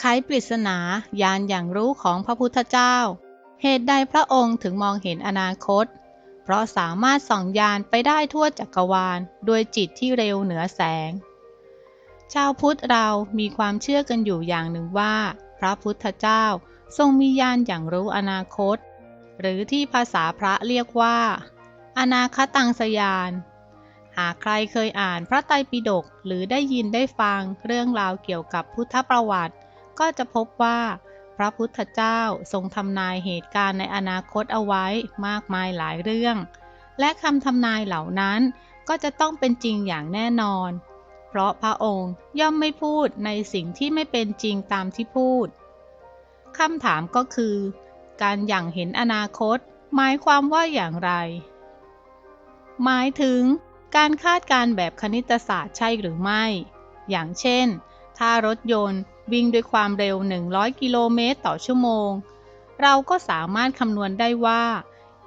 ไขปริศนาญาณอย่างรู้ของพระพุทธเจ้า เหตุใดพระองค์ถึงมองเห็นอนาคต เพราะสามารถส่องยานไปได้ทั่วจักรวาลด้วยจิตที่เร็วเหนือแสง ชาวพุทธเรามีความเชื่อกันอยู่อย่างหนึ่งว่า พระพุทธเจ้าทรงมีญาณอย่างรู้อนาคต หรือที่ภาษาพระเรียกว่า อนาคตังสยาน หากใครเคยอ่านพระไตรปิฎกหรือได้ยินได้ฟังเรื่องราวเกี่ยวกับพุทธประวัติ ก็จะพบว่า พระพุทธเจ้าทรงทำนายเหตุการณ์ในอนาคตเอาไว้มากมายหลายเรื่อง และคำทำนายเหล่านั้นก็จะต้องเป็นจริงอย่างแน่นอน เพราะพระองค์ย่อมไม่พูดในสิ่งที่ไม่เป็นจริงตามที่พูดคำถามก็คือ การอย่างเห็นอนาคต หมายความว่าอย่างไร หมายถึง การคาดการณ์แบบคณิตศาสตร์ใช่หรือไม่ อย่างเช่น ถ้ารถยนต์วิ่งด้วยความเร็ว 100 กิโลเมตรต่อชั่วโมง เราก็สามารถคำนวณได้ว่า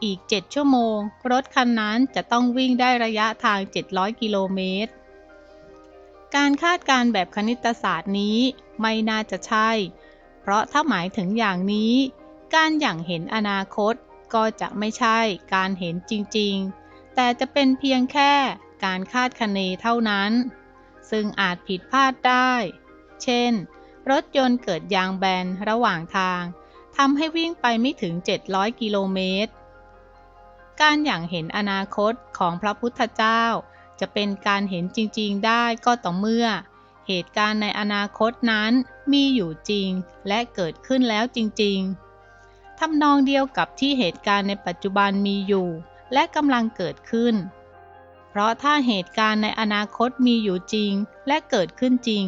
อีก 7 ชั่วโมง รถคันนั้นจะต้องวิ่งได้ระยะทาง 700 กิโลเมตร การคาดการณ์แบบคณิตศาสตร์นี้ไม่น่าจะใช่ เพราะถ้าหมายถึงอย่างนี้ การอย่างเห็นอนาคตก็จะไม่ใช่การเห็นจริง ๆ แต่จะเป็นเพียงแค่การคาดคะเนเท่านั้น ซึ่งอาจผิดพลาดได้ เช่น รถยนต์เกิดยางแบนระหว่างทางทำให้วิ่งไปไม่ถึง 700 กิโลเมตร การอย่างเห็นอนาคตของพระพุทธเจ้า จะเป็นการเห็นจริงๆได้ก็ต่อเมื่อ เหตุการณ์ในอนาคตนั้นมีอยู่จริงและเกิดขึ้นแล้วจริงๆทำนองเดียวกับที่เหตุการณ์ในปัจจุบันมีอยู่ และกำลังเกิดขึ้น เพราะถ้าเหตุการณ์ในอนาคตมีอยู่จริงและเกิดขึ้นจริง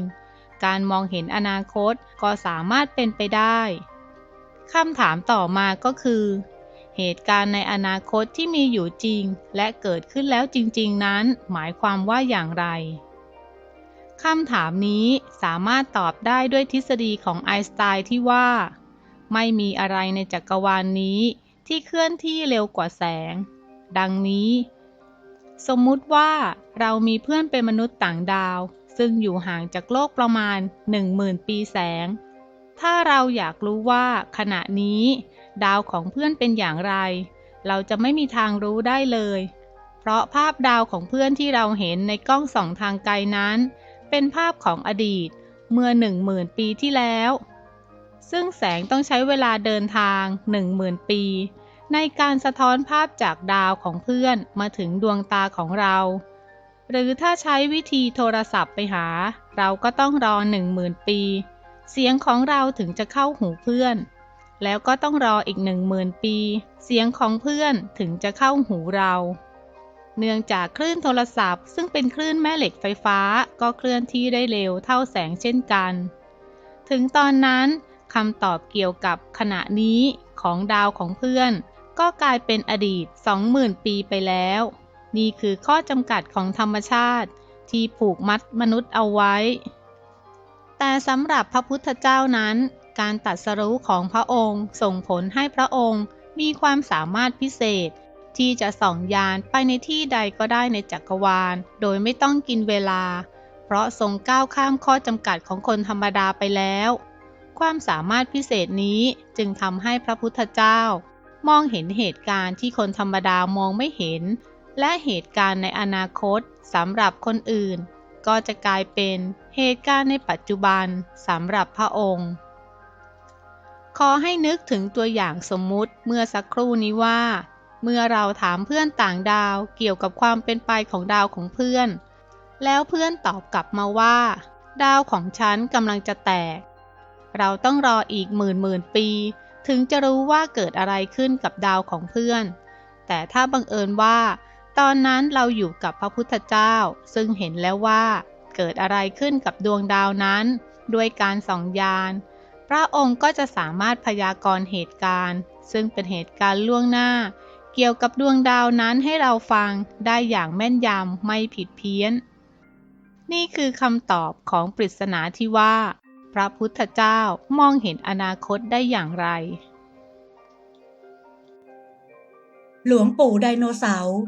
การมองเห็นอนาคตก็สามารถเป็นไปได้คำถามต่อมาก็คือ เหตุการณ์ในอนาคตที่มีอยู่จริง และเกิดขึ้นแล้วจริง ๆ นั้น หมายความว่าอย่างไรคำถามนี้สามารถตอบได้ด้วยทฤษฎีของไอน์สไตน์ที่ว่า ไม่มีอะไรในจักรวาลนนี้ที่เคลื่อนที่เร็วกว่าแสง ดังนี้ สมมุติว่าเรามีเพื่อนเป็นมนุษย์ต่างดาว ซึ่งอยู่ห่างจากโลกประมาณ 10,000 ปีแสง ถ้าเราอยากรู้ว่าขณะนี้ ดาวของเพื่อนเป็นอย่างไร เราจะไม่มีทางรู้ได้เลย เพราะภาพดาวของเพื่อนที่เราเห็นในกล้องส่องทางไกลนั้น เป็นภาพของอดีตเมื่อ 10,000 ปีที่แล้ว ซึ่งแสงต้องใช้เวลาเดินทาง 10,000 ปี ในการสะท้อนภาพจากดาวของเพื่อนมาถึงดวงตาของเรา หรือถ้าใช้วิธีโทรศัพท์ไปหา เราก็ต้องรอ10,000ปี เสียงของเราถึงจะเข้าหูเพื่อน แล้วก็ต้องรออีก10,000ปี เสียงของเพื่อนถึงจะเข้าหูเรา เนื่องจากคลื่นโทรศัพท์ ซึ่งเป็นคลื่นแม่เหล็กไฟฟ้าก็เคลื่อนที่ได้เร็วเท่าแสงเช่นกัน ถึงตอนนั้นคำตอบเกี่ยวกับขณะนี้ของดาวของเพื่อน ก็กลายเป็นอดีต 20,000 ปีไปแล้ว นี่คือข้อจำกัดของธรรมชาติ ที่ผูกมัดมนุษย์เอาไว้ แต่สำหรับพระพุทธเจ้านั้น การตัดสรู้ของพระองค์ส่งผลให้พระองค์มีความสามารถพิเศษ ที่จะส่องยานไปในที่ใดก็ได้ในจักรวาล โดยไม่ต้องกินเวลา เพราะทรงก้าวข้ามข้อจำกัดของคนธรรมดาไปแล้ว ความสามารถพิเศษนี้จึงทำให้พระพุทธเจ้า มองเห็นเหตุการณ์ที่คนธรรมดามองไม่เห็น และเหตุการณ์ในอนาคตสำหรับคนอื่น ก็จะกลายเป็นเหตุการณ์ในปัจจุบันสำหรับพระองค์ ขอให้นึกถึงตัวอย่างสมมุติเมื่อสักครู่นี้ว่า เมื่อเราถามเพื่อนต่างดาวเกี่ยวกับความเป็นไปของดาวของเพื่อน แล้วเพื่อนตอบกลับมาว่า ดาวของฉันกำลังจะแตก เราต้องรออีกหมื่นหมื่นปี ถึงจะรู้ว่าเกิดอะไรขึ้นกับดาวของเพื่อน แต่ถ้าบังเอิญว่า ตอนนั้นเราอยู่กับพระพุทธเจ้า ซึ่งเห็นแล้วว่า เกิดอะไรขึ้นกับดวงดาวนั้น ด้วยการส่องยาน พระองค์ก็จะสามารถพยากรณ์เหตุการณ์ ซึ่งเป็นเหตุการณ์ล่วงหน้า เกี่ยวกับดวงดาวนั้นให้เราฟังได้อย่างแม่นยำไม่ผิดเพี้ยน นี่คือคำตอบของปริศนาที่ว่า พระพุทธเจ้ามองเห็นอนาคตได้อย่างไร หลวงปู่ไดโนเสาร์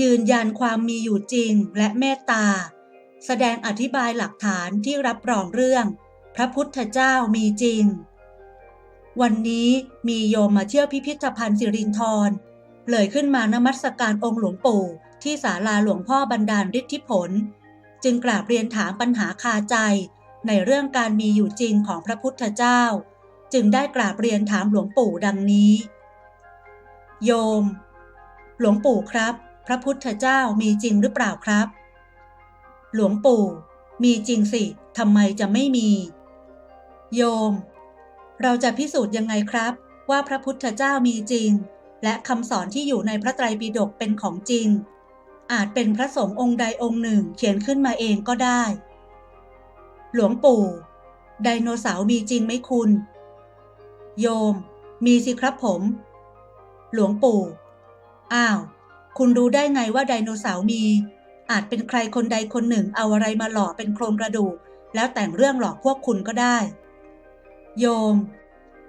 ยืนยันความมีอยู่จริงและเมตตา แสดงอธิบายหลักฐานที่รับรองเรื่อง พระพุทธเจ้ามีจริง วันนี้มีโยมมาเที่ยวพิพิธภัณฑ์สิรินธรเลยขึ้นมานมัสการองค์หลวงปู่ที่ศาลาหลวงพ่อบันดาลฤทธิผล จึงกราบเรียนถามปัญหาคาใจในเรื่องการมีอยู่จริงของพระพุทธเจ้า จึงได้กราบเรียนถามหลวงปู่ดังนี้ โยม หลวงปู่ครับ พระพุทธเจ้ามีจริงหรือเปล่าครับ หลวงปู่ มีจริงสิทำไมจะไม่มี โยม เราจะพิสูจน์ยังไงครับ ว่าพระพุทธเจ้ามีจริง และคำสอนที่อยู่ในพระไตรปิฎกเป็นของจริง อาจเป็นพระสงฆ์องค์ใดองค์หนึ่งเขียนขึ้นมาเองก็ได้ หลวงปู่ ไดโนเสาร์มีจริงไหมคุณ โยม มีสิครับผม หลวงปู่ อ้าว คุณรู้ได้ไงว่าไดโนเสาร์มี อาจเป็นใครคนใดคนหนึ่งเอาอะไรมาหล่อเป็นโครงกระดูก แล้วแต่งเรื่องหลอกพวกคุณก็ได้ โยม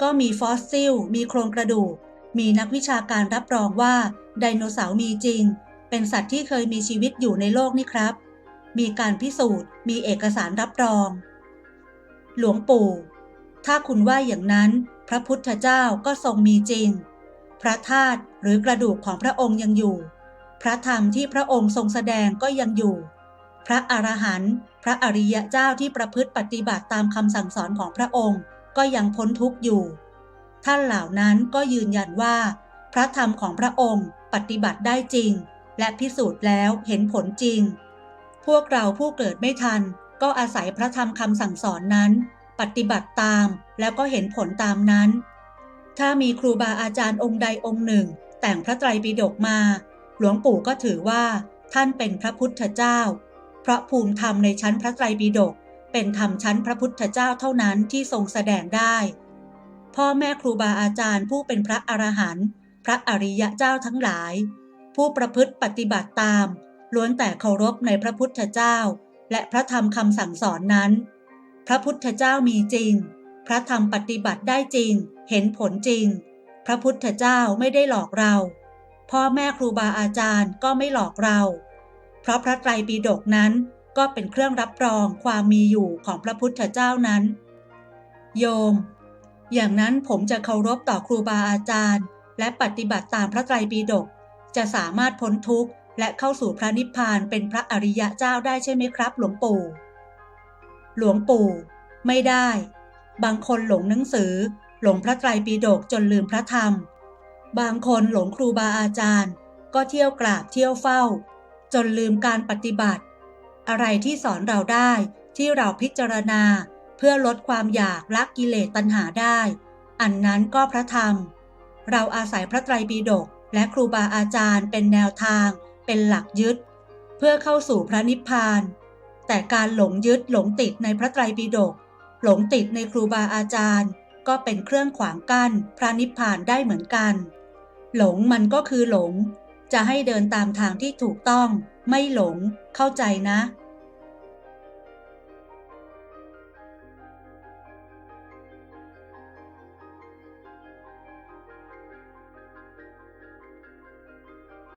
ก็มีฟอสซิล มีโครงกระดูก มีนักวิชาการรับรองว่าไดโนเสาร์มีจริง เป็นสัตว์ที่เคยมีชีวิตอยู่ในโลกนี่ครับ มีการพิสูจน์ มีเอกสารรับรอง หลวงปู่ ถ้าคุณว่าอย่างนั้นพระพุทธเจ้าก็ทรงมีจริง พระธาตุหรือกระดูกของพระองค์ยังอยู่ พระธรรมที่พระองค์ทรงแสดงก็ยังอยู่ พระอรหันต์พระอริยะเจ้าที่ประพฤติปฏิบัติตามคำสั่งสอนของพระองค์ก็ยังพ้นทุกข์อยู่ ท่านเหล่านั้นก็ยืนยันว่า พระธรรมของพระองค์ปฏิบัติได้จริง และพิสูจน์แล้วเห็นผลจริง พวกเราผู้เกิดไม่ทัน ก็อาศัยพระธรรมคำสั่งสอนนั้น ปฏิบัติตามแล้วก็เห็นผลตามนั้น ถ้ามีครูบาอาจารย์องค์ใดองค์หนึ่ง แต่งพระไตรปิฎกมา หลวงปู่ก็ถือว่าท่านเป็นพระพุทธเจ้า เพราะภูมิธรรมในชั้นพระไตรปิฎกเป็นธรรมชั้นพระพุทธเจ้าเท่านั้นที่ทรงแสดงได้ พ่อแม่ครูบาอาจารย์ผู้เป็นพระอรหันต์พระอริยะเจ้าทั้งหลาย ผู้ประพฤติปฏิบัติตาม ล้วนแต่เคารพในพระพุทธเจ้า และพระธรรมคำสั่งสอนนั้น พระพุทธเจ้ามีจริง พระธรรมปฏิบัติได้จริง เห็นผลจริง พระพุทธเจ้าไม่ได้หลอกเรา พ่อแม่ครูบาอาจารย์ก็ไม่หลอกเรา เพราะพระไตรปิฎกนั้นก็เป็นเครื่องรับรองความมีอยู่ของพระพุทธเจ้านั้น โยม อย่างนั้นผมจะเคารพต่อครูบาอาจารย์ และปฏิบัติตามพระไตรปิฎกจะสามารถพ้นทุกข์และเข้าสู่พระนิพพานเป็นพระอริยะเจ้าได้ใช่ไหมครับ หลวงปู่ หลวงปู่ ไม่ได้ บางคนหลงหนังสือ หลงพระไตรปิฎกจนลืมพระธรรม บางคนหลงครูบาอาจารย์ ก็เที่ยวกราบเที่ยวเฝ้า จนลืมการปฏิบัติ อะไรที่สอนเราได้ที่เราพิจารณา เพื่อลดความอยากละกิเลสตัณหาได้ อันนั้นก็พระธรรม เราอาศัยพระไตรปิฎกและครูบาอาจารย์เป็นแนวทาง เป็นหลักยึด เพื่อเข้าสู่พระนิพพาน แต่การหลงยึดหลงติดในพระไตรปิฎกหลงติดในครูบาอาจารย์ ก็เป็นเครื่องขวางกั้นพระนิพพานได้เหมือนกัน หลงมันก็คือหลง จะให้เดินตามทางที่ถูกต้อง ไม่หลง เข้าใจนะ